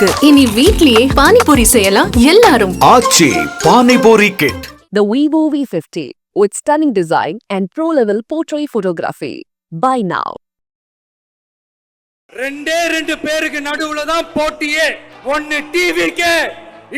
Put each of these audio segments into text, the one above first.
இருக்கு. இனி வீட்லயே பானிபூரி செய்யலாம். எல்லாரும். Aachi panipuri kit The Vivo V50 with stunning design and pro-level portrait photography. Buy now. ரெண்டே ரெண்டு பேருக்கு நடுவுல தான் போட்டியே. ஒன்னு டிவிக்கே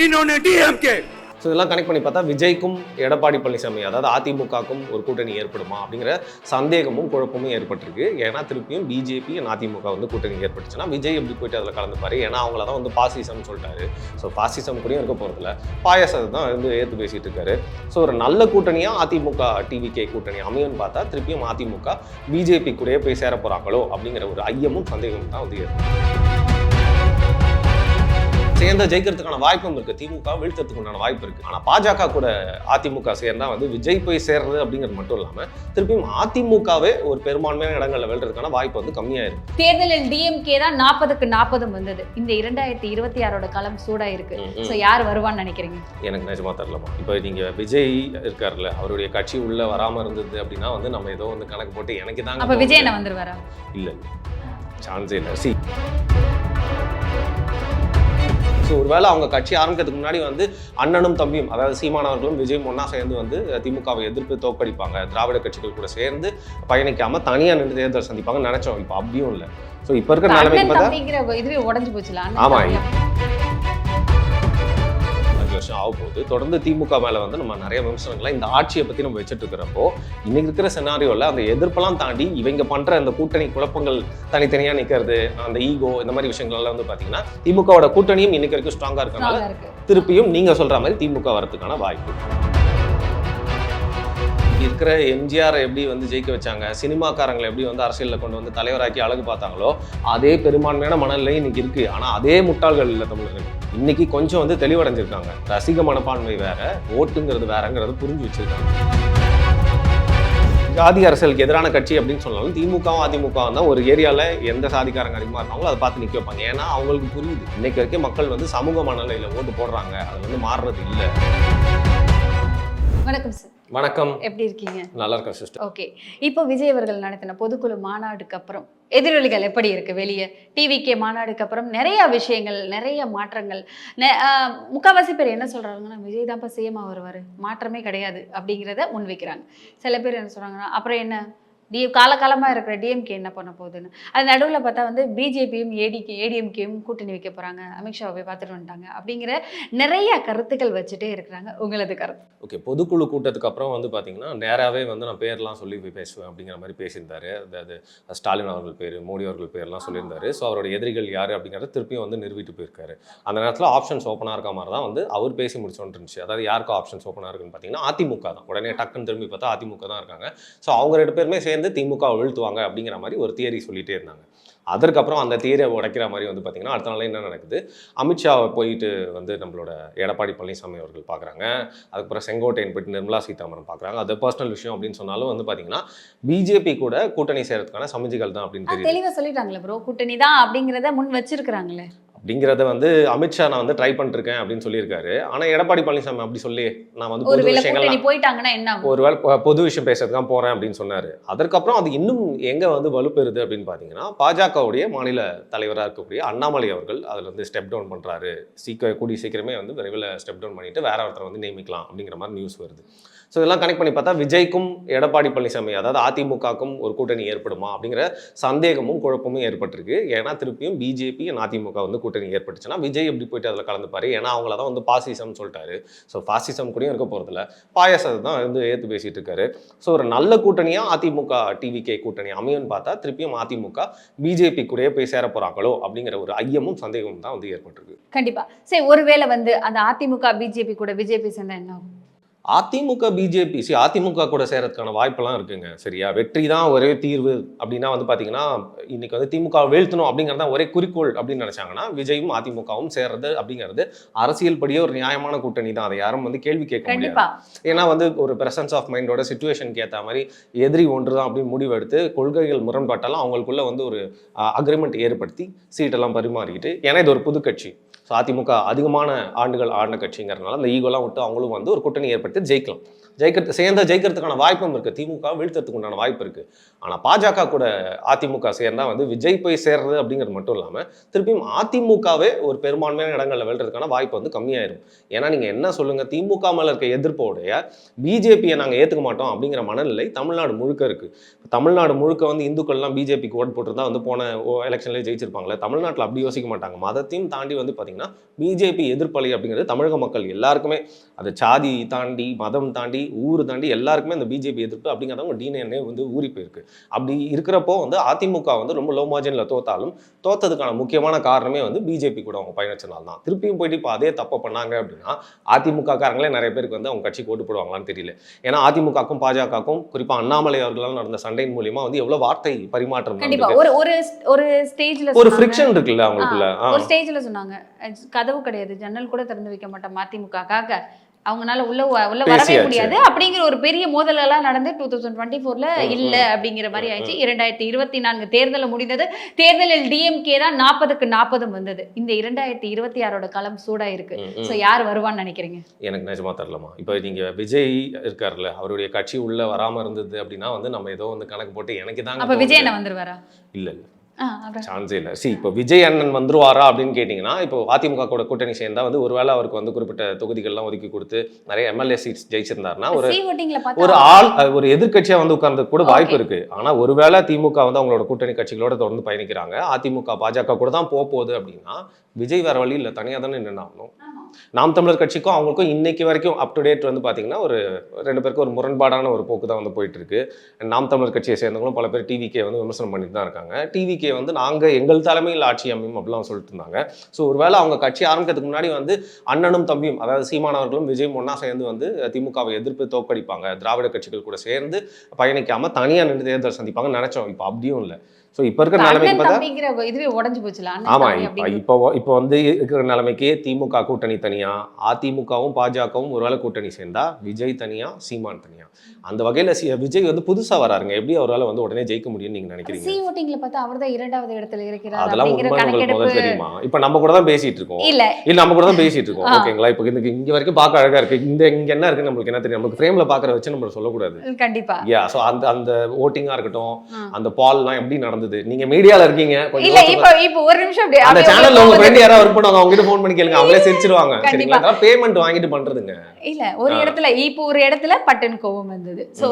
இன்னொன்னு டிஎம்கே ஸோ இதெல்லாம் கனெக்ட் பண்ணி பார்த்தா விஜய்க்கும் எடப்பாடி பழனிசாமி அதாவது அதிமுகவுக்கும் ஒரு கூட்டணி ஏற்படுமா அப்படிங்கிற சந்தேகமும் குழப்பமும் ஏற்பட்டிருக்கு. ஏன்னா திருப்பியும் பிஜேபி அதிமுக வந்து கூட்டணி ஏற்பட்டுச்சுன்னா விஜய் எப்படி போயிட்டு அதில் கலந்துப்பாரு? ஏன்னா அவங்கள தான் வந்து பாசிசம்னு சொல்லிட்டாரு. ஸோ பாசிசம் கூடயும் இருக்க போகிறதில்ல பாயாசத்தை தான் வந்து ஏற்று பேசிட்டு இருக்காரு. ஸோ ஒரு நல்ல கூட்டணியாக அதிமுக டிவிகே கூட்டணி அமையும்னு பார்த்தா திருப்பியும் அதிமுக பிஜேபி கூடயே போய் சேர போகிறாங்களோ அப்படிங்கிற ஒரு ஐயமும் சந்தேகமும் தான் வந்து ஏற்படுது சேர்ந்தா ஜெயிக்கிறதுக்கான வாய்ப்பும் இருக்கு. திமுக வீழ்த்ததுக்கு உண்டான வாய்ப்பு இருக்கு. ஆனா பாஜக கூட அதிமுக சேர்ந்தா வந்து விஜய் போய் சேர்றது அப்படிங்கிறது மட்டும் இல்லாம திருப்பியும் அதிமுகவே ஒரு பெரும்பான்மையான இடங்கள்ல வெல்றதுக்கான வாய்ப்பு வந்து கம்மியாயிருக்கு. தேர்தலில் டிஎம்கே தான் நாற்பதுக்கு நாற்பதும் வந்தது. இந்த இரண்டாயிரத்தி இருபத்தி ஆறோட களம் சூடா இருக்கு. சோ யார் வருவான்னு நினைக்கிறீங்க? எனக்கு நிஜமா தெரியலமா இப்போ நீங்க விஜய் இருக்காருல்ல அவருடைய கட்சி உள்ள வராம இருந்தது அப்படின்னா வந்து நம்ம ஏதோ வந்து கணக்கு போட்டு எனக்கு தாங்க அப்ப விஜய் என்ன வந்துருவாரா? இல்ல. சான்ஸே இல்லை. சி ஸோ ஒருவேளை அவங்க கட்சி ஆரம்பிக்கிறதுக்கு முன்னாடி வந்து அண்ணனும் தம்பியும் அதாவது சீமானவர்களும் விஜயும் ஒன்றா சேர்ந்து வந்து திமுகவை எதிர்ப்பு தோக்கடிப்பாங்க திராவிட கட்சிகள் கூட சேர்ந்து பயணிக்காம தனியாக நின்று தேர்தல் சந்திப்பாங்கன்னு நினைச்சோம் இப்போ அப்படியும் இல்லை ஸோ இப்போ இருக்கிற நிலைமைக்கு பார்த்தா இதுவே உடஞ்சு போச்சுல அண்ணன் ஆமா. தம்பி. அஞ்சு வருஷம் ஆக போகுது தொடர்ந்து திமுக மேல வந்து நம்ம நிறைய விமர்சனங்களை இந்த ஆட்சியை பத்தி நம்ம வச்சுட்டு இருக்கிறப்போ இன்னைக்கு இருக்கிற செனாரியோல அந்த எதிர்ப்பெல்லாம் தாண்டி இவங்க பண்ற அந்த கூட்டணி குழப்பங்கள் தனித்தனியா நிக்கிறது அந்த ஈகோ இந்த மாதிரி விஷயங்கள் எல்லாம் வந்து பாத்தீங்கன்னா திமுகவோட கூட்டணியும் இன்னைக்கு வரைக்கும் ஸ்ட்ராங்கா இருக்கனால திருப்பியும் நீங்க சொல்ற மாதிரி திமுக வரதுக்கான வாய்ப்பு. இன்னைக்கு இருக்கிற எம்ஜிஆர் எப்படி வந்து ஜெயிக்க வச்சாங்க சினிமாக்காரங்களை எப்படி வந்து அரசியலில் கொண்டு வந்து தலைவராக்கி அழகு பார்த்தாங்களோ அதே பெரும்பான்மையான மனநிலை இன்னைக்கு இருக்கு. ஆனால் அதே முட்டாள்கள் இல்லை தமிழர்கள். இன்னைக்கு கொஞ்சம் வந்து தெளிவடைஞ்சிருக்காங்க. ரசிக மனப்பான்மை வேற ஓட்டுங்கிறது வேறங்கிறது புரிஞ்சு வச்சிருக்காங்க. ஜாதி அரசியலுக்கு எதிரான கட்சி அப்படின்னு சொன்னாலும் திமுகவும் அதிமுகவும் தான் ஒரு ஏரியாவில் எந்த சாதிக்காரங்க அதிகமாக இருக்காங்களோ அதை பார்த்து நிற்க வைப்பாங்க. ஏன்னா அவங்களுக்கு புரியுது. இன்னைக்கு வரைக்கும் மக்கள் வந்து சமூக மனநிலையில் ஓட்டு போடுறாங்க. அது வந்து மாறுறது இல்லை. வணக்கம் சார் வணக்கம். எப்படி இருக்கீங்க? நல்லா இருக்கேன் சிஸ்டர் ஓகே. இப்போ விஜய் அவர்கள் நடத்தின பொதுக்குழு மாநாடுக்கு அப்புறம் எதிரொலிகள் எப்படி இருக்கு வெளியே? டிவிகே மாநாடுக்கு அப்புறம் நிறைய விஷயங்கள் நிறைய மாற்றங்கள். முக்காவாசி பேர் என்ன சொல்றாங்கன்னா விஜய் தான்ப்பா சிஎம்மா வருவார். மாற்றமே கிடையாது. அப்படிங்கிறத முன்வைக்கிறாங்க. சில பேர் என்ன சொல்றாங்கன்னா அப்புறம் என்ன? டி காலகாலமாக இருக்கிற டிஎம்கே என்ன பண்ண போகுதுன்னு. அது நடுவில் பார்த்தா வந்து பிஜேபியும் ஏடிகே ஏடிஎம்கேயும் கூட்டணி வைக்க போகிறாங்க அமித்ஷாவை போய் பார்த்துட்டு வந்துட்டாங்க. அப்படிங்கிற நிறைய கருத்துக்கள் வச்சுட்டே இருக்கிறாங்க உங்களது கருத்து. ஓகே பொதுக்குழு கூட்டத்துக்கு அப்புறம் வந்து பார்த்தீங்கன்னா நேராகவே வந்து நான் பேர்லாம் சொல்லி போய் பேசுவேன் அப்படிங்கிற மாதிரி பேசியிருந்தாரு. அதாவது ஸ்டாலின் அவர்கள் பேர் மோடி அவர்கள் பேர்லாம் சொல்லியிருந்தாரு. ஸோ அவரோட எதிரிகள் யார் அப்படிங்கிறத திருப்பியும் வந்து நிறுவிட்டு போயிருக்காரு. அந்த நேரத்தில் ஆப்ஷன்ஸ் ஓப்பனாக இருக்க மாதிரி தான் வந்து அவர் பேசி முடிச்சோன்னு இருந்துச்சு. அதாவது யாருக்கு ஆப்ஷன்ஸ் ஓப்பனாக இருக்குன்னு பார்த்தீங்கன்னா அதிமுக தான். உடனே டக்குன்னு திரும்பி பார்த்தா அதிமுக தான் இருக்காங்க. ஸோ அவங்க ரெண்டு பேருமே சேர்ந்து திமுக வை வீழ்த்துவாங்க அப்படிங்கிற மாதிரி ஒரு தியரி சொல்லிட்டே இருந்தாங்க. அதற்கப்புறம் அந்த தியரியை உடைக்கிற மாதிரி வந்து பார்த்தீங்கன்னா அடுத்த நாள் என்ன நடக்குது? அமித்ஷாவை போயிட்டு வந்து நம்மளோட எடப்பாடி பழனிசாமி அவர்கள் பார்க்குறாங்க. அதுக்கப்புறம் செங்கோட்டையன் போயிட்டு நிர்மலா சீதாராமன் பார்க்குறாங்க. அது பர்சனல் விஷயம் அப்படின்னு சொன்னாலும் வந்து பார்த்தீங்கன்னா பிஜேபி கூட கூட்டணி செய்யறதுக்கான சமிதிகள் தான் அப்படின்னு தெளிவாக சொல்லிட்டாங்களே ப்ரோ கூட்டணி தான் அப்படிங்கிறத முன் வச்சிருக்கிறாங்களே. அப்படிங்கிறத வந்து அமித்ஷா நான் வந்து ட்ரை பண்ணிருக்கேன் அப்படின்னு சொல்லியிருக்காரு. ஆனால் எடப்பாடி பழனிசாமி அப்படி சொல்லி நான் வந்து பொது விஷயங்கள் போயிட்டாங்கன்னா என்ன பொ- பொது விஷயம் பேசுறதுக்கு தான் போறேன் அப்படின்னு சொன்னாரு. அதற்கப்புறம் அது இன்னும் எங்க வந்து வலுப்பெறுது அப்படின்னு பார்த்தீங்கன்னா பாஜகவுடைய மாநில தலைவராக இருக்கக்கூடிய அண்ணாமலை அவர்கள் அதில் வந்து ஸ்டெப் டவுன் பண்றாரு. சீக்கிரம் கூடிய சீக்கிரமே வந்து விரைவில் ஸ்டெப் டவுன் பண்ணிட்டு வேற ஒருத்தரை வந்து நியமிக்கலாம் அப்படிங்கிற மாதிரி நியூஸ் வருது. ஸோ இதெல்லாம் கனெக்ட் பண்ணி பார்த்தா விஜய்க்கும் எடப்பாடி பழனிசாமி அதாவது அதிமுகவுக்கும் ஒரு கூட்டணி ஏற்படுமா அப்படிங்கிற சந்தேகமும் குழப்பமும் ஏற்பட்டிருக்கு. ஏன்னா திருப்பியும் பிஜேபி அதிமுக வந்து கூட்டணி ஏற்பட்டுச்சுன்னா விஜய் எப்படி போயிட்டு அதில் கலந்துப்பாரு? ஏன்னா அவங்கள தான் வந்து பாசிசம் சொல்லிட்டாரு. ஸோ பாசிசம் கூடயும் இருக்க போகிறதில்ல பாயாசத்தை தான் வந்து ஏற்று பேசிட்டு இருக்காரு. ஸோ ஒரு நல்ல கூட்டணியாக அதிமுக டிவிகே கூட்டணி அமையும்னு பார்த்தா திருப்பியும் அதிமுக பிஜேபி கூடயே போய் சேர போகிறாங்களோ அப்படிங்கிற ஒரு ஐயமும் சந்தேகமும் தான் வந்து ஏற்பட்டிருக்கு. கண்டிப்பா. சரி ஒருவேளை வந்து அந்த அதிமுக பிஜேபி கூட பிஜேபி சேர்ந்தா என்ன ஆகும்? அதிமுக பிஜேபி சி அதிமுக கூட சேரதுக்கான வாய்ப்பெல்லாம் இருக்குங்க. சரியா? வெற்றி தான் ஒரே தீர்வு அப்படின்னா வந்து பார்த்தீங்கன்னா இன்னைக்கு வந்து திமுக வீழ்த்தணும் அப்படிங்கிறது தான் ஒரே குறிக்கோள் அப்படின்னு நினைச்சாங்கன்னா விஜயும் அதிமுகவும் சேர்றது அப்படிங்கிறது அரசியல் படியே ஒரு நியாயமான கூட்டணி தான். அதை யாரும் வந்து கேள்வி கேட்க முடியாது. ஏன்னா வந்து ஒரு பிரசன்ஸ் ஆஃப் மைண்டோட சுச்சுவேஷனுக்கு ஏற்ற மாதிரி எதிரி ஒன்று தான் அப்படின்னு முடிவெடுத்து கொள்கைகள் முரண்பட்டாலும் அவங்களுக்குள்ள வந்து ஒரு அக்ரிமெண்ட் ஏற்படுத்தி சீட்டெல்லாம் பரிமாறிக்கிட்டு ஏன்னா இது ஒரு புது கட்சி ஸோ அதிமுக அதிகமான ஆண்டுகள் ஆண்ட கட்சிங்கிறதுனால அந்த ஈகோலாம் விட்டு அவங்களும் வந்து ஒரு கூட்டணி ஏற்படுத்தி ஜெயிக்கலாம். ஜெயிக்கிறது சேர்ந்தால் ஜெயிக்கிறதுக்கான வாய்ப்பும் இருக்குது திமுக வீழ்த்துறதுக்கு உண்டான வாய்ப்பு இருக்குது ஆனால் பாஜக கூட அதிமுக சேர்ந்தால் வந்து விஜய் போய் சேர்றது அப்படிங்கிறது மட்டும் இல்லாமல் திருப்பியும் அதிமுகவே ஒரு பெரும்பான்மையான இடங்களில் வெல்றதுக்கான வாய்ப்பு வந்து கம்மியாயிரும். ஏன்னா நீங்கள் என்ன சொல்லுங்கள் திமுக மேலே இருக்க எதிர்ப்போடைய பிஜேபியை நாங்கள் ஏற்றுக்க மாட்டோம் அப்படிங்கிற மனநிலை தமிழ்நாடு முழுக்க இருக்குது தமிழ்நாடு முழுக்க வந்து இந்துக்கள்லாம் பிஜேபிக்கு ஓட் போட்டிருந்தா வந்து போன எலெக்ஷன்லேயே ஜெயிச்சிருப்பாங்களே தமிழ்நாட்டில் அப்படி யோசிக்க மாட்டாங்க. மதத்தையும் தாண்டி வந்து பார்த்தீங்கன்னா பிஜேபி எதிர்ப்பலை அப்படிங்கிறது தமிழக மக்கள் எல்லாருக்குமே. அது சாதி தாண்டி மதம் தாண்டி ஊர் தாண்டி எல்லாருக்குமே அந்த பிஜேபி எதிர்ப்பு அப்படிங்கிறவங்க டிஎன்ஏ வந்து ஊறி போயிருக்கு. அப்படி இருக்கிறப்போ வந்து அதிமுக வந்து ரொம்ப லோ மார்ஜினில் தோத்தாலும் தோத்ததுக்கான முக்கியமான காரணமே வந்து பிஜேபி கூட அவங்க பயணிச்சனால தான். திருப்பியும் போயிட்டு இப்போ அதே தப்பை பண்ணாங்க அப்படின்னா அதிமுக காரங்களே நிறைய பேருக்கு வந்து அவங்க கட்சிக்கு ஓட்டு போடுவாங்களான்னு தெரியல. ஏன்னா அதிமுகக்கும் பாஜகவுக்கும் குறிப்பாக அண்ணாமலை அவர்களால் நடந்த சண்டையின் மூலியமா வந்து எவ்வளவு வார்த்தை பரிமாற்றம். ஒரு ஒரு ஒரு ஸ்டேஜ்ல ஒரு ஃப்ரிக்ஷன் இருக்குல்ல அவங்களுக்குள்ள. ஒரு ஸ்டேஜ்ல சொன்னாங்க. கதவு கிடையாது. ஜன்னல் கூட திறந்து வைக்க மாட்டோம். மதிமுகக்காக அவங்கனால உள்ள உள்ள வரவே. முடியாது. அப்படிங்கிற ஒரு பெரிய மோதல் எல்லாம் நடந்து டூ தௌசண்ட் டுவெண்ட்டி ஃபோர்ல இல்ல. அப்படிங்கிற மாதிரி ஆயிடுச்சு. இரண்டாயிரத்தி இருபத்தி நான்கு தேர்தல் முடிந்தது. தேர்தலில் டிஎம்கே தான் நாற்பதுக்கு நாற்பதும் வந்தது. இந்த இரண்டாயிரத்தி இருபத்தி ஆறோட களம் சூடா இருக்கு. சோ யார் வருவான்னு நினைக்கிறீங்க? எனக்கு நிஜமா தரலாமா இப்போ நீங்க விஜய் இருக்காருல்ல அவருடைய கட்சி உள்ள வராம இருந்தது அப்படின்னா வந்து நம்ம ஏதோ வந்து கணக்கு போட்டு எனக்கு தாங்க அப்ப விஜய். என்ன வந்துருவாரா? இல்ல இல்ல. சான்ஸே இல்லை. சி இப்போ விஜய் அண்ணன் வந்துருவாரா அப்படின்னு கேட்டிங்கன்னா இப்போ அதிமுக கூட கூட்டணி சேர்ந்தா வந்து ஒருவேளை அவருக்கு வந்து குறிப்பிட்ட தொகுதிகள்லாம் ஒதுக்கி கொடுத்து நிறைய எம்எல்ஏ சீட்ஸ் ஜெயிச்சிருந்தாருன்னா ஒரு ஒரு ஆள் ஒரு எதிர்க்கட்சியா வந்து உட்கார்ந்து கூட வாய்ப்பு. இருக்கு. ஆனா ஒருவேளை திமுக வந்து அவங்களோட கூட்டணி கட்சிகளோட தொடர்ந்து பயணிக்கிறாங்க. அதிமுக பாஜக கூட தான் போக போகுது அப்படின்னா விஜய் வேற வழி இல்லை. தனியாக தானே நின்று ஆகணும் நாம் தமிழர் கட்சிக்கும் அவங்களுக்கும் இன்னைக்கு வரைக்கும் அப் டு டேட் வந்து பார்த்தீங்கன்னா ஒரு ரெண்டு பேருக்கும் ஒரு முரண்பாடான ஒரு போக்கு தான் வந்து போயிட்டு இருக்கு. நாம் தமிழர் கட்சியை சேர்ந்தவங்களும் பல பேர் டிவிகே வந்து விமர்சனம் பண்ணிட்டு தான் இருக்காங்க. டிவிகே வந்து நாங்கள் எங்கள் தலைமையில் ஆட்சி அமையும் அப்படிலாம் சொல்லிட்டு இருந்தாங்க. ஸோ ஒருவேளை அவங்க கட்சி ஆரம்பிக்கிறதுக்கு முன்னாடி வந்து அண்ணனும் தம்பியும் அதாவது சீமானவர்களும் விஜயும் ஒன்றா சேர்ந்து வந்து திமுகவை எதிர்ப்பு தோக்கடிப்பாங்க திராவிட கட்சிகள் கூட சேர்ந்து பயணிக்காமல் தனியாக நின்று தேர்தல் சந்திப்பாங்கன்னு நினச்சோம். இப்போ அப்படியும் இல்லை. ஸோ இப்போ இருக்கிற நிலைமைக்கு பார்த்தா இதுவே உடைஞ்சு போச்சுல அண்ணன் ஆமா தம்பி இப்போ இப்போ வந்து இருக்கிற நிலைமைக்கு திமுக கூட்டணி தனியா அதிமுகவும் பாஜகவும் ஒருவேளை கூட்டணி சேர்ந்தா விஜய் தனியா சீமான் தனியா. அந்த வகையில விஜய் வந்து புதுசா வராருங்க. எப்படி அவரால் வந்து உடனே ஜெயிக்க முடியும்னு நீங்க நினைக்கிறீங்க? சி ஓட்டிங்ல பார்த்தா அவர்தான் இரண்டாவது இடத்துல இருக்கிறார் அதெல்லாம் உண்மை உங்களுக்கு தெரியுமா? இப்போ நம்ம கூட தான் பேசிட்டு இருக்கோம். இல்ல. இல்ல நம்ம கூட தான் பேசிட்டு இருக்கோம். ஓகேங்களா? இப்போ இந்த இங்க வரைக்கும் பார்க்க அழகா இருக்கு. இந்த இங்க என்ன இருக்கு நம்மளுக்கு என்ன தெரியும்? நம்மளுக்கு ஃப்ரேம்ல பாக்குற வச்சு நம்ம சொல்லக்கூடாது. கண்டிப்பா. யா ஸோ அந்த அந்த ஓட்டிங்கா இருக்கட்டும். அந்த பால்லாம் எப்படி நடந்தது நீங்க மீடியால இருக்கீங்க. இல்ல இப்ப இப்ப ஒரு நிமிஷம் அப்படி அந்த அப்படியே சேனல்ல உங்க ஃப்ரெண்ட் யாராவது ஒர்க் பண்ணுவாங்க அவங்க கிட்ட ஃபோன் பண்ணி கேளுங்க. அவங்களே சிரிச்சிருவாங்க. கண்டிப்பா. சரிங்களா பேமெண்ட் வாங்கிட்டு பண்றதுங்க. இல்ல ஒரு. இடத்துல இப்போ ஒரு இடத்துல பட்டன் கோவம் வந்தது. சோ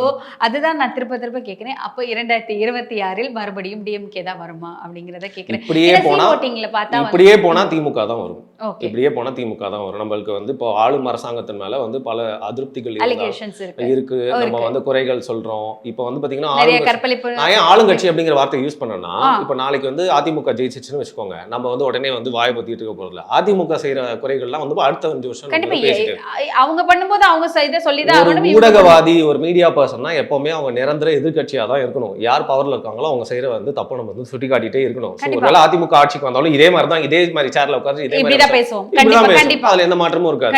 அதுதான் நான் திருப்ப திருப்ப கேக்குறேன். அப்போ இரண்டாயிரத்தி இருபத்தி ஆறில் மறுபடியும் டிஎம்கே தான் வருமா அப்படிங்கறத கேக்குறேன். இப்படியே போனா பார்த்தா இப்படியே போனா திமுக தான் வரும். இப்படியே போனா திமுக தான் வரும். நம்மளுக்கு வந்து இப்போ ஆளும் அரசாங்கத்தின் மேல வந்து பல அதிருப்திகள் இருக்கு. நம்ம. வந்து குறைகள் சொல்றோம். இப்போ வந்து பாத்தீங்கன்னா ஆளுங்கட்சி அப்படிங்கிற வார்த்தை யூஸ் பண்ணேன்னா ஆ. இப்போ நாளைக்கு வந்து அதிமுக ஜெயிச்சிச்சுன்னு வச்சுக்கோங்க. நம்ம வந்து உடனே வந்து வாயை பத்திட்டு இருக்க போறதில்ல. அதிமுக செய்யற குறைகள்லாம் வந்து அடுத்த அஞ்சு வருஷம் அவங்க பண்ணும்போது அவங்க இதை இவங்க ஊடகவாதி ஒரு மீடியா பர்சன்னா எப்பவுமே அவங்க நிரந்தர எதிர்க்கட்சியா தான் இருக்கணும். யார் பவர்ல இருக்காங்களோ அவங்க செய்யற வந்து தப்பு நம்ம வந்து சுட்டி காட்டிட்டே இருக்கணும். ஒருவேளை அதிமுக ஆட்சிக்கு வந்தாலும் இதே மாதிரி தான் இதே மாதிரி சேர்ல உட்காந்து இதே மாதிரி பேசுவோம். அதுல எந்த மாற்றமும் இருக்காது.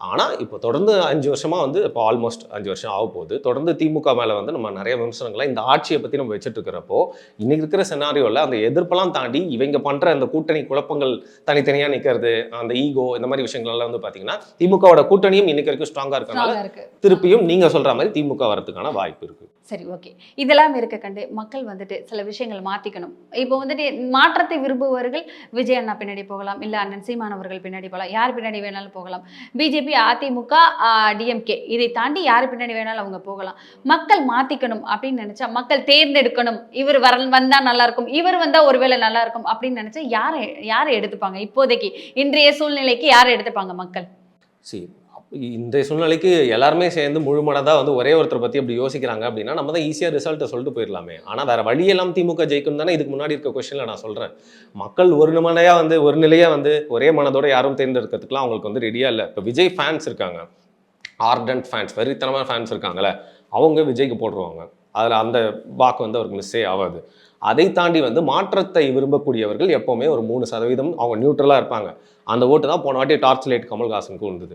கண்டிப்பா ஆனா இப்போ தொடர்ந்து அஞ்சு வருஷமா வந்து இப்போ ஆல்மோஸ்ட் அஞ்சு வருஷம் ஆக போகுது. தொடர்ந்து திமுக மேல வந்து நம்ம நிறைய விமர்சனங்களை இந்த ஆட்சியை பத்தி நம்ம வச்சுட்டு இருக்கிறப்போ இன்னைக்கு இருக்கிற சினாரியோல அந்த எதிர்ப்பெல்லாம் தாண்டி இவங்க பண்ற அந்த கூட்டணி குழப்பங்கள் தனித்தனியா நிக்கிறது அந்த ஈகோ இந்த மாதிரி விஷயங்கள் எல்லாம் வந்து பாத்தீங்கன்னா திமுகவோட கூட்டணியும் இன்னைக்கு வரைக்கும் ஸ்ட்ராங்கா இருக்கனால திருப்பியும் நீங்க சொல்ற மாதிரி திமுக வரதுக்கான வாய்ப்பு இருக்கு. சரி ஓகே இதெல்லாம் இருக்க கண்டு மக்கள் வந்துட்டு சில விஷயங்கள் மாத்திக்கணும். இப்போ வந்துட்டு மாற்றத்தை விரும்புபவர்கள் விஜய் அண்ணா பின்னாடி போகலாம் இல்ல அண்ணன் சீமான் அவர்கள் பின்னாடி போகலாம் யார் பின்னாடி வேணாலும் போகலாம். BJP AIADMK DMK. இதை தாண்டி யார் பின்னாடி வேணாலும் அவங்க போகலாம். மக்கள் மாத்திக்கணும் அப்படின்னு நினைச்சா மக்கள் தேர்ந்தெடுக்கணும். இவர் வர வந்தா நல்லா இருக்கும் இவர் வந்தா ஒருவேளை நல்லா இருக்கும் அப்படின்னு நினைச்சா யாரை யாரை எடுத்துப்பாங்க? இப்போதைக்கு இன்றைய சூழ்நிலைக்கு யாரை எடுத்துப்பாங்க மக்கள்? இந்த சூழ்நிலைக்கு எல்லாருமே சேர்ந்து முழுமனதாக வந்து ஒரே ஒருத்தரை பற்றி அப்படி யோசிக்கிறாங்க அப்படின்னா நம்ம தான் ஈஸியாக ரிசல்ட்டை சொல்லிட்டு போயிடலாமே. ஆனால் வேறு வழியெல்லாம் திமுக ஜெயிக்கும் தானே இதுக்கு முன்னாடி இருக்க கொஷனில் நான் சொல்கிறேன் மக்கள் ஒரு மனையாக வந்து ஒரு நிலையாக வந்து ஒரே மனதோட யாரும் தேர்ந்தெடுக்கிறதுக்குலாம் அவங்களுக்கு வந்து ரெடியாக இல்லை. இப்போ விஜய் ஃபேன்ஸ் இருக்காங்க. ஆர்டன்ட் ஃபேன்ஸ் வெறித்தனமான ஃபேன்ஸ் இருக்காங்கல்ல. அவங்க விஜய்க்கு போட்டுருவாங்க. அதில் அந்த வாக்கு வந்து அவருக்கு மிஸ்ஸே ஆகாது. அதை தாண்டி வந்து மாற்றத்தை விரும்பக்கூடியவர்கள் எப்போவுமே ஒரு மூணு சதவீதம் அவங்க நியூட்ரலாக இருப்பாங்க. அந்த ஓட்டு தான் போன வாட்டி டார்ச் லைட் கமல்ஹாசனுக்கு இருந்தது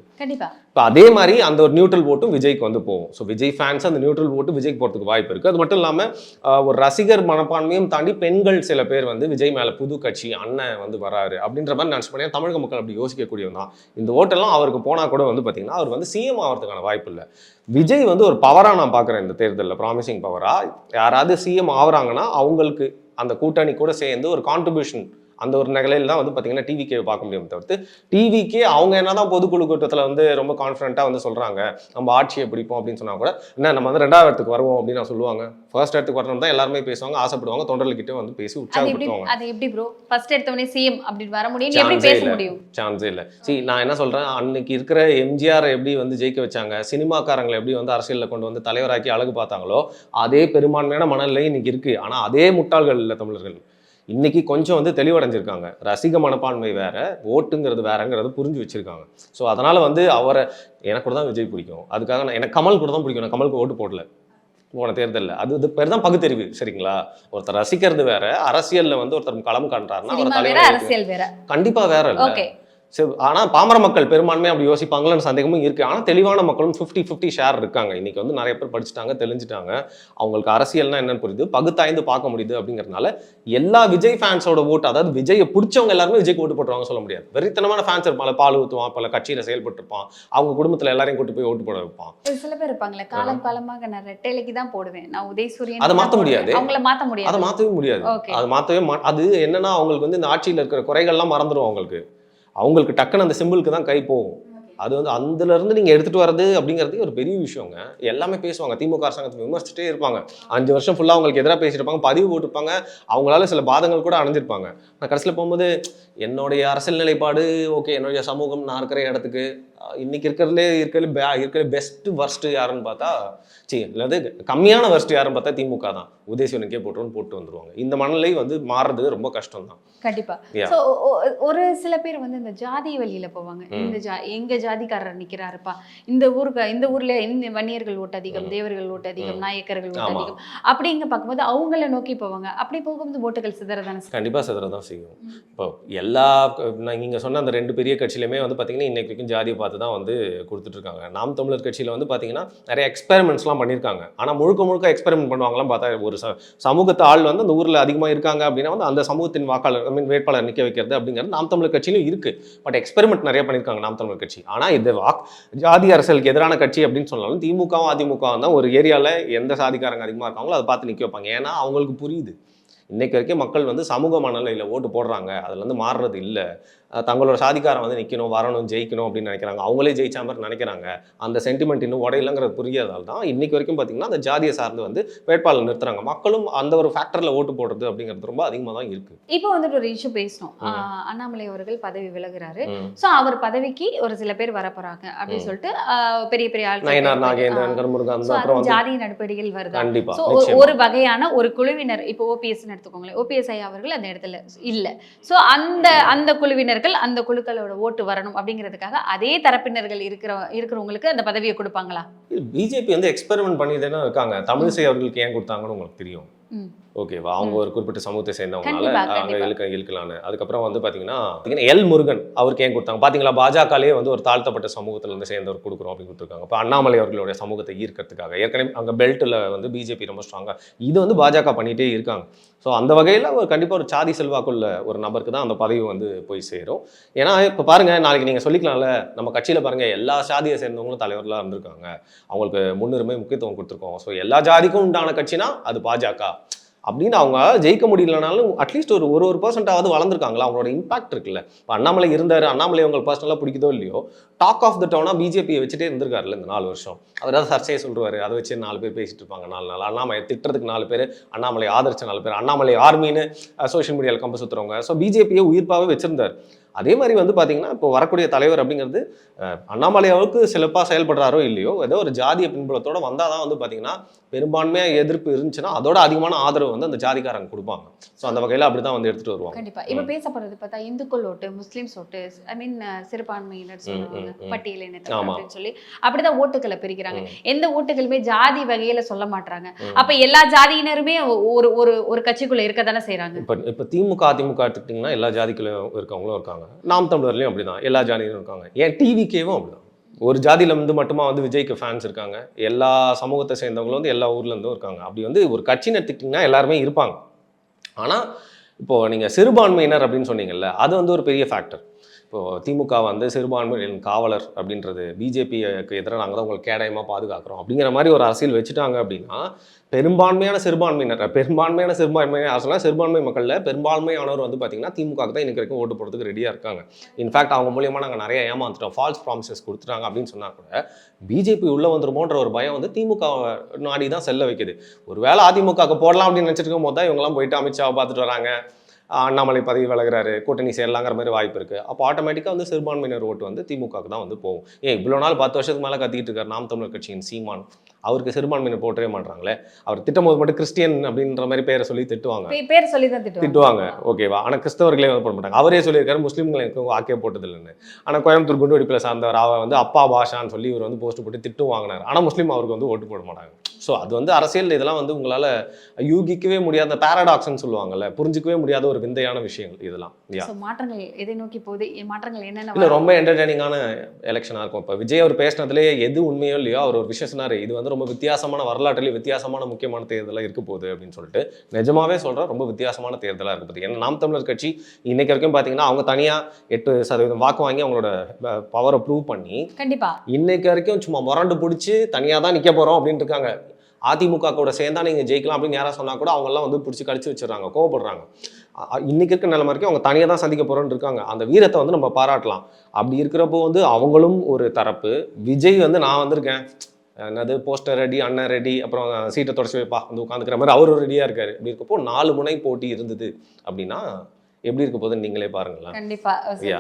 இப்போ அதே மாதிரி அந்த ஒரு நியூட்ரல் ஓட்டும் விஜய்க்கு வந்து போகும். ஸோ விஜய் ஃபேன்ஸ் அந்த நியூட்ரல் ஓட்டு விஜய்க்கு போகிறதுக்கு வாய்ப்பு இருக்குது அது மட்டும் இல்லாமல் ஒரு ரசிகர் மனப்பான்மையும் தாண்டி பெண்கள் சில பேர் வந்து விஜய் மேலே புது கட்சி அண்ணன் வந்து வராரு அப்படின்ற மாதிரி நினச்சி பண்ணி தமிழக மக்கள் அப்படி யோசிக்கக்கூடியவங்க தான். இந்த ஓட்டெல்லாம் அவருக்கு போனால் கூட வந்து பார்த்தீங்கன்னா அவர் வந்து சிஎம் ஆகிறதுக்கான வாய்ப்பு இல்லை. விஜய் வந்து ஒரு பவராக நான் பார்க்குறேன் இந்த தேர்தலில். ப்ராமிசிங் பவராக யாராவது சிஎம் ஆகுறாங்கன்னா அவங்களுக்கு அந்த கூட்டணி கூட சேர்ந்து ஒரு கான்ட்ரிபியூஷன் அந்த ஒரு நிலையில தான் வந்து பார்த்தீங்கன்னா டிவிக்கே பார்க்க முடியும் தவிர்த்து டிவிக்கே அவங்க என்னதான் பொதுக்குழு கூட்டத்தில் வந்து ரொம்ப கான்ஃபிடண்ட்டாக வந்து சொல்கிறாங்க நம்ம ஆட்சியை பிடிப்போம் அப்படின்னு சொன்னா கூட என்ன நம்ம வந்து ரெண்டாவது இடத்துக்கு வருவோம் அப்படின்னு சொல்லுவாங்க. ஃபர்ஸ்ட் இடத்துக்கு வரணும் தான் எல்லாருமே பேசுவாங்க ஆசைப்படுவாங்க தொண்டர்கள்கிட்ட வந்து பேசி உற்சாகப்படுத்துவாங்க. அது எப்படி ப்ரோ ஃபர்ஸ்ட் எடுத்தவனே சிஎம் அப்படின்னு வர முடியும் எப்படி பேச. முடியும்? சான்ஸே இல்லை. சரி நான் என்ன சொல்கிறேன் அன்னைக்கு இருக்கிற எம்ஜிஆர் எப்படி வந்து ஜெயிக்க வச்சாங்க சினிமாக்காரங்களை எப்படி வந்து அரசியலில் கொண்டு வந்து தலைவராக்கி அழகு பார்த்தாங்களோ அதே பெரும்பான்மையான மனநிலை இன்னைக்கு இருக்குது ஆனால் அதே முட்டாள்கள் இல்லை தமிழர்கள். இன்னைக்கு கொஞ்சம் வந்து தெளிவடைஞ்சிருக்காங்க. ரசிக மனப்பான்மை வேற ஓட்டுங்கிறது வேறங்கிறது புரிஞ்சு வச்சிருக்காங்க. ஸோ அதனால வந்து அவரை எனக்கு கூட தான் விஜய் பிடிக்கும். அதுக்காக நான் எனக்கு கமல் கூட தான் பிடிக்கும். நான் கமலுக்கு ஓட்டு போடல. போன தேர்தலில். அது இது பேர் தான் பகுத்தறிவு சரிங்களா? ஒருத்தர் ரசிக்கிறது வேற அரசியல்ல வந்து ஒருத்தர் களம் காண்றாருன்னா அவர் சினிமா வேற தலைவர் அரசியல் வேற. கண்டிப்பா வேற இல்ல. சரி ஆனால் பாமர மக்கள் பெரும்பான்மை அப்படி யோசிப்பாங்களான்னு சந்தேகமும் இருக்குது ஆனால் தெளிவான மக்களும் ஃபிஃப்டி ஃபிஃப்டி ஷேர் இருக்காங்க. இன்னைக்கு வந்து நிறைய பேர் படிச்சுட்டாங்க தெளிஞ்சுட்டாங்க. அவங்களுக்கு அரசியல்னா என்னன்னு புரியுது. பகுத்தாய்ந்து பார்க்க முடியுது அப்படிங்கிறதுனால எல்லா விஜய் ஃபேன்ஸோட ஓட்டு அதாவது விஜயை பிடிச்சவங்க எல்லாருமே விஜய்க்கு ஓட்டு போட்டுருவாங்க சொல்ல முடியாது. வெறித்தனமான ஃபேன்ஸ் இருப்பாங்க பால் ஊற்றுவான் பல கட்சியில் செயல்பட்டுருப்பான். அவங்க குடும்பத்தில் எல்லாரையும் கூட்டு போய் ஓட்டு போட வைப்பான். சில பேர் இருப்பாங்களே காலம் காலமாக நான் ரெட்டைலைக்கு தான் போடுவேன். நான் உதயசூரியன் அதை மாத்த முடியாது. அவங்கள அதை முடியாது. மாற்றவே முடியாது. அது மாற்றவே அது என்னன்னா அவங்களுக்கு வந்து இந்த ஆட்சியில் இருக்கிற குறைகள்லாம் மறந்துடும் அவங்களுக்கு. அவங்களுக்கு டக்குன்னு அந்த சிம்பிளுக்கு தான் கை போகும். அது வந்து அதுல இருந்து நீங்க எடுத்துட்டு வர்றது அப்படிங்கிறது ஒரு பெரிய விஷயங்க. எல்லாமே பேசுவாங்க. திமுக அரசாங்கத்தை விமர்சிச்சுட்டே இருப்பாங்க. அஞ்சு வருஷம் ஃபுல்லா அவங்களுக்கு எதிராக பேசியிருப்பாங்க பதிவு போட்டிருப்பாங்க. அவங்களால சில பாதங்கள் கூட அடைஞ்சிருப்பாங்க நான் கடைசியில் போகும்போது என்னுடைய அரசியல் நிலைப்பாடு ஓகே என்னுடைய சமூகம் நான் இருக்கிற இடத்துக்கு இன்னைக்கு இருக்கிறதுலே பே இருக்கிற பெஸ்ட் வர்ஸ்ட் யாருன்னு பார்த்தா சி அல்லது கம்மியான வர்ஸ்ட் யாருன்னு பார்த்தா திமுக தான். உதயசூரனுக்கே போட்டுருன்னு போட்டு வந்துருவாங்க. இந்த மனநிலை வந்து மாறுறது ரொம்ப கஷ்டம் தான் கண்டிப்பா ஒரு சில பேர் வந்து இந்த ஜாதி வழியில போவாங்க. இந்த ஜா எங்க ஜாதிக்காரர் நிக்கிறாருப்பா. இந்த ஊருக்கு இந்த ஊர்ல இந்த வன்னியர்கள் ஓட்டு அதிகம் தேவர்கள் ஓட்டு அதிகம் நாயக்கர்கள் ஓட்டு. அதிகம். அப்படிங்க பார்க்கும்போது அவங்கள நோக்கி போவாங்க. அப்படி போகும்போது ஓட்டுகள் சிதறதானே. கண்டிப்பாக சிதற தான் செய்யும். இப்போ எல்லா நீங்கள் சொன்ன அந்த ரெண்டு பெரிய கட்சியிலுமே வந்து பார்த்தீங்கன்னா இன்னைக்கு வரைக்கும் ஜாதியை பார்த்து தான் வந்து கொடுத்துட்ருக்காங்க. நாம் தமிழர் கட்சியில் வந்து பார்த்தீங்கன்னா நிறைய எக்ஸ்பெரிமெண்ட்ஸ்லாம் பண்ணியிருக்காங்க ஆனால் முழுக்க முழுக்க எக்ஸ்பெரிமெண்ட் பண்ணுவாங்களாம் பார்த்தா ஒரு சமூகத்து ஆள் வந்து அந்த ஊரில் அதிகமாக இருக்காங்க அப்படின்னா வந்து அந்த சமூகத்தின் வாக்காளர் ஐ மீன் வேட்பாளர் நிற்க வைக்கிறது அப்படிங்கிறது நாம் தமிழர் கட்சியிலும் இருக்குது பட் எக்ஸ்பெரிமெண்ட் நிறைய பண்ணியிருக்காங்க நாம் தமிழர் கட்சி. ஆனால் ஆனால் இது வாக் ஜாதி அரசியலுக்கு எதிரான கட்சி அப்படின்னு சொன்னாலும் திமுகவும் அதிமுகவும் தான் ஒரு ஏரியாவில் எந்த சாதிக்காரங்க அதிகமாக இருக்காங்களோ அதை பார்த்து நிற்க வைப்பாங்க. ஏன்னா அவங்களுக்கு புரியுது. இன்னைக்கு வரைக்கும் மக்கள் வந்து சமூக மனநிலையில் ஓட்டு போடுறாங்க. அதுல வந்து மாறுறது இல்லை. தங்களோட சாதிக்காரன் வந்து நிற்கணும் வரணும் ஜெயிக்கணும் அப்படின்னு நினைக்கிறாங்க. அவங்களே ஜெயிச்ச மாதிரி நினைக்கிறாங்க. அந்த சென்டிமெண்ட் இன்னும் உடையலங்கிறது புரியாதால் தான் இன்னைக்கு வரைக்கும் பார்த்தீங்கன்னா அந்த ஜாதியை சார்ந்து வந்து வேட்பாளர் நிறுத்துறாங்க. மக்களும் அந்த ஒரு ஃபேக்டரில் ஓட்டு போடுறது அப்படிங்கிறது ரொம்ப அதிகமாக தான் இருக்கு. இப்போ வந்துட்டு ஒரு இஷ்யூ பேசணும். அண்ணாமலை அவர்கள் பதவி விலகுறாரு. சோ அவர் பதவிக்கு ஒரு சில பேர் வரப்போறாங்க அப்படின்னு. சொல்லிட்டு பெரிய பெரிய நயனார் ஆட்கள் நாகேந்திரன் கருமுருகன் அப்புறம் ஜாதியின் அடிப்படையில் வருதா? ஸோ. ஒரு வகையான ஒரு குழுவினர் இப்போ ஓபிஎஸ் எடுத்துக்கோங்களேன். ஓபிஎஸ் ஐயா அவர்கள் அந்த இடத்துல இல்ல. ஸோ அந்த அந்த குழுவினர்கள் அந்த குழுக்களோட ஓட்டு வரணும் அப்படிங்கிறதுக்காக அதே தரப்பினர்கள் இருக்கிற இருக்கிறவங்களுக்கு அந்த பதவியை கொடுப்பாங்களா? பிஜேபி வந்து எக்ஸ்பெரிமெண்ட் பண்ணி தானே இருக்காங்க. தமிழிசை அவர்களுக்கு ஏன் கொடுத்தாங்கன்னு உங்களுக்கு தெரியும். ஓகேவா அவங்க ஒரு குறிப்பிட்ட சமூகத்தை சேர்ந்தவங்களால அவங்க. இழுக்க இழுக்கலான்னு. அதுக்கப்புறம் வந்து பாத்தீங்கன்னா பாத்தீங்கன்னா எல் முருகன் அவருக்கு ஏன் கொடுத்தாங்க? பாத்தீங்களா பாஜகலேயே வந்து ஒரு தாழ்த்தப்பட்ட சமூகத்துல இருந்து சேர்ந்தவர் கொடுக்குறோம் அப்படின்னு கொடுத்துருக்காங்க. இப்போ அண்ணாமலை அவர்களுடைய சமூகத்தை ஈர்க்கிறதுக்காக. ஏற்கனவே அங்க பெல்ட்ல வந்து பிஜேபி ரொம்ப ஸ்ட்ராங்கா இது வந்து பாஜக பண்ணிட்டே இருக்காங்க. ஸோ அந்த வகையில் ஒரு கண்டிப்பாக ஒரு சாதி செல்வாக்குள்ள ஒரு நபருக்கு தான் அந்த பதவி வந்து போய் சேரும். ஏன்னா இப்போ பாருங்க நாளைக்கு நீங்கள் சொல்லிக்கலாம்ல நம்ம கட்சியில் பாருங்க எல்லா சாதியை சேர்ந்தவங்களும் தலைவர்களாக இருந்திருக்காங்க. அவங்களுக்கு முன்னுரிமை முக்கியத்துவம் கொடுத்துருக்கோம். ஸோ எல்லா ஜாதிக்கும் உண்டான கட்சினா அது பாஜக. அப்படின்னு அவங்க ஜெயிக்க முடியலனாலும் அட்லீஸ்ட் ஒரு ஒரு ஒரு பர்சன்டாவது வளர்ந்துருக்காங்களா? அவங்களோட இம்பாக்ட் இருக்குல்ல. இப்போ அண்ணாமலை இருந்தார். அண்ணாமலை அவங்க பர்சனலாக பிடிக்குதோ இல்லையோ டாக் ஆஃப் த டவுனாக பிஜேபியை வச்சுட்டே இருந்திருக்காருல்ல இந்த நாலு வருஷம். அதாவது ஏதாவது சர்ச்சையை சொல்லுவார். அதை வச்சு நாலு பேர் பேசிட்டு இருப்பாங்க. நாலு நாள். அண்ணாமலை திட்டுறதுக்கு நாலு பேர் அண்ணாமலை ஆதரிச்ச நாலு பேர். அண்ணாமலை ஆர்மின்னு சோஷியல் மீடியாவில் கம்ப சுற்றுறவங்க ஸோ பிஜேபியை உயிர்ப்பாகவே வச்சிருந்தார். அதே மாதிரி வந்து பார்த்தீங்கன்னா இப்போ வரக்கூடிய தலைவர் அப்படிங்கிறது அண்ணாமலை அளவுக்கு சிறப்பாக செயல்படுறாரோ இல்லையோ ஏதோ ஒரு ஜாதிய பின்புலத்தோட வந்தால் தான் வந்து பார்த்தீங்கன்னா பெரும்பான்மையாக எதிர்ப்பு இருந்துச்சுன்னா அதோட அதிகமான ஆதரவு வந்து அந்த ஜாதிக்காரங்க கொடுப்பாங்க. ஸோ அந்த வகையில் அப்படி தான் வந்து எடுத்துகிட்டு வருவாங்க. கண்டிப்பா. இப்ப பேசப்படுறது பார்த்தா இந்துக்கள் ஓட்டு முஸ்லிம்ஸ் ஓட்டு ஐ மீன் சிறுபான்மையினர் சொல்லுவாங்க ஆமா. அப்படின்னு சொல்லி. அப்படிதான் ஓட்டுகளை பிரிக்கிறாங்க. எந்த ஓட்டுகளுமே ஜாதி வகையில சொல்ல மாட்டாங்க. அப்ப எல்லா ஜாதியினருமே ஒரு ஒரு ஒரு கட்சிக்குள்ள இருக்க தானே செய்யறாங்க இப்போ இப்போ திமுக அதிமுக எடுத்துக்கிட்டிங்கன்னா எல்லா ஜாதிக்குள்ளும் இருக்கவங்களும் இருக்காங்க. நாம் தமிழர்லையும் அப்படி தான் எல்லா ஜாதியிலும் இருக்காங்க. ஏன்? டிவிக்கேவும் அப்படி தான் ஒரு ஜாதியில இருந்து மட்டுமா வந்து விஜய்க்கு ஃபேன்ஸ் இருக்காங்க? எல்லா சமூகத்தை சேர்ந்தவங்களும் வந்து எல்லா ஊர்ல இருந்தும் இருக்காங்க. அப்படி வந்து ஒரு கட்சின்னு எடுத்துக்கிட்டிங்கன்னா எல்லாருமே இருப்பாங்க. ஆனால் இப்போ நீங்கள் சிறுபான்மையினர் அப்படின்னு சொன்னீங்கல்ல அது வந்து ஒரு பெரிய ஃபேக்டர் இப்போது திமுக வந்து சிறுபான்மையின் காவலர் அப்படின்றது பிஜேபிக்கு எதிராக நாங்கள் தான் உங்களுக்கு கேடாயமாக பாதுகாக்கிறோம். அப்படிங்கிற மாதிரி ஒரு அரசியல் வச்சுட்டாங்க அப்படின்னா பெரும்பான்மையான சிறுபான்மையினர் பெரும்பான்மையான சிறுபான்மையான அரசுனா சிறுபான்மை மக்களில் பெரும்பான்மையானவர் வந்து பார்த்தீங்கன்னா திமுக தான் இன்னைக்கு வரைக்கும் ஓட்டு போடுறதுக்கு ரெடியாக இருக்காங்க. இன்ஃபேக்ட் அவங்க மூலியமாக நாங்கள் நிறைய ஏமாந்துட்டோம். ஃபால்ஸ் ப்ராமிசஸ் கொடுத்துட்டாங்க அப்படின்னு சொன்னால் கூட பிஜேபி உள்ளே வந்துருமோன்ற ஒரு பயம் வந்து திமுக நாடி தான் செல்ல வைக்குது. ஒருவேளை அதிமுகவுக்கு போடலாம் அப்படின்னு நினச்சிட்டு இருக்கும் போது தான் இவங்கெல்லாம் போயிட்டு அமித்ஷாவை பார்த்துட்டு வராங்க. அண்ணாமலை பதவி விலகுறாரு கூட்டணி சேரலாங்கிற மாதிரி வாய்ப்பு இருக்கு. அப்போ ஆட்டோமேட்டிக்காக வந்து சிறுபான்மையினர் ஓட்டு வந்து திமுகவுக்கு தான் வந்து போகும். ஏன் இவ்வளோ நாள் பத்து வருஷத்துக்கு மேலே கத்திட்டு இருக்காரு நாம் தமிழர் கட்சியின் சீமான். அவருக்கு சிறுபான்மையினர் போட்டவே மாட்டாங்களே அவர் திட்டம் போது மட்டும் கிறிஸ்டியன் அப்படின்ற மாதிரி பேரை சொல்லி திட்டுவாங்க. பேர் சொல்லி தான் திட்டுவாங்க. ஓகேவா ஆனால் கிறிஸ்தவர்களே வந்து போட மாட்டாங்க. அவரே சொல்லியிருக்காரு முஸ்லீம்களை எனக்கு வாக்கே போட்டது இல்லைன்னு ஆனால் கோயம்புத்தூர் குண்டு வெடிப்பில் சார்ந்தவர் அவர் வந்து அப்பா பாஷான்னு சொல்லி இவர் வந்து போஸ்ட் போட்டு திட்டு வாங்கினார். ஆனால் முஸ்லீம் அவருக்கு வந்து ஓட்டு போட மாட்டாங்க. ஸோ அது வந்து அரசியல் இதெல்லாம் வந்து உங்களால் யூகிக்கவே முடியாத பேரடாக்ஸ்ன்னு சொல்லுவாங்கல்ல புரிஞ்சிக்கவே முடியாத ஒரு விந்தையான விஷயங்கள் இதெல்லாம். மாற்றங்கள் எதை நோக்கி போகுது? மாற்றங்கள் என்னென்ன இல்லை? ரொம்ப என்டர்டைனிங்கான எலெக்ஷனாக இருக்கும். இப்போ விஜய் அவர் பேசினதுலே எது உண்மையோ இல்லையோ அவர் ஒரு விஷயம் சொன்னார் இது வந்து ரொம்ப வித்தியாசமான வரலாற்றிலே வித்தியாசமான முக்கியமான தேர்தலாக இருக்க போகுது அப்படின்னு சொல்லிட்டு நிஜமாவே சொல்கிறேன் ரொம்ப வித்தியாசமான தேர்தலாக இருக்க போகுது. ஏன்னா நாம் தமிழர் கட்சி இன்னைக்கு வரைக்கும் பார்த்தீங்கன்னா அவங்க தனியாக எட்டு சதவீதம் வாக்கு வாங்கி அவங்களோட பவரை ப்ரூவ் பண்ணி கண்டிப்பா. இன்னைக்கு வரைக்கும் சும்மா முரண்டு பிடிச்சி தனியாக தான் நிற்க போகிறோம் அப்படின்னு இருக்காங்க. அதிமுக கூட சேர்ந்தா நீங்கள் ஜெயிக்கலாம் அப்படின்னு யாராவது சொன்னால் கூட அவங்கெல்லாம் வந்து பிடிச்சி கடிச்சு வச்சிடுறாங்க கோவப்படுறாங்க. இன்னைக்கு இருக்க நிலைமை வரைக்கும் அவங்க தனியாக தான் சந்திக்க போகிறோன்னு இருக்காங்க. அந்த வீரத்தை வந்து நம்ம பாராட்டலாம். அப்படி இருக்கிறப்போ வந்து அவங்களும் ஒரு தரப்பு. விஜய் வந்து நான் வந்திருக்கேன். என்னது போஸ்டர் ரெடி அண்ணன் ரெடி அப்புறம் சீட்டை தொடச்சி வைப்பா வந்து உட்காந்துக்கிற மாதிரி அவரும் ரெடியாக இருக்காரு. அப்படி இருக்கப்போ நாலு முனை போட்டி இருந்தது அப்படின்னா எப்படி இருக்க போகுதுன்னு நீங்களே பாருங்களேன். கண்டிப்பா.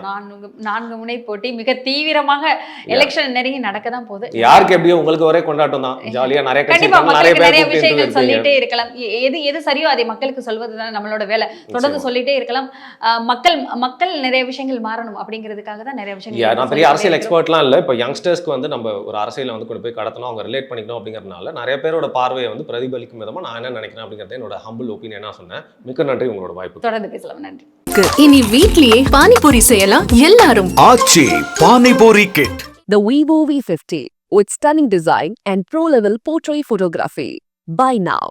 நான்கு நான்கு முனை போட்டி மிக தீவிரமாக எலெக்ஷன் நெருங்கி நடக்க தான் போகுது. யாருக்கு எப்படியோ உங்களுக்கு ஒரே கொண்டாட்டம் தான். ஜாலியாக நிறைய கண்டிப்பா. நிறைய மக்களுக்கு விஷயங்கள். சொல்லிட்டே இருக்கலாம். எது எது சரியோ அதை மக்களுக்கு சொல்வது தான் நம்மளோட வேலை. தொடர்ந்து சொல்லிட்டே இருக்கலாம். மக்கள் மக்கள் நிறைய விஷயங்கள் மாறணும் அப்படிங்கிறதுக்காக தான் நிறைய விஷயங்கள் நான் பெரிய அரசியல். எக்ஸ்பர்ட்லாம் இல்லை. இப்போ யங்ஸ்டர்ஸ்க்கு வந்து நம்ம ஒரு அரசியலை வந்து கொண்டு போய் கடத்தணும். அவங்க ரிலேட் பண்ணிக்கணும் அப்படிங்கிறதுனால நிறைய பேரோட பார்வையை வந்து பிரதிபலிக்கும் விதமாக நான் என்ன நினைக்கிறேன் அப்படிங்கிறத என்னோட ஹம்பிள் ஒப்பீனியனாக சொன்னேன். மிக்க நன்றி உங்களோட வாய்ப்பு தொடர்ந்து பேசலாம். நன்றி. இனி வீட்லயே பானிபூரி செய்யலாம் எல்லாரும் Aachi panipuri kit The Vivo V50 with stunning design and pro-level portrait photography. Buy now.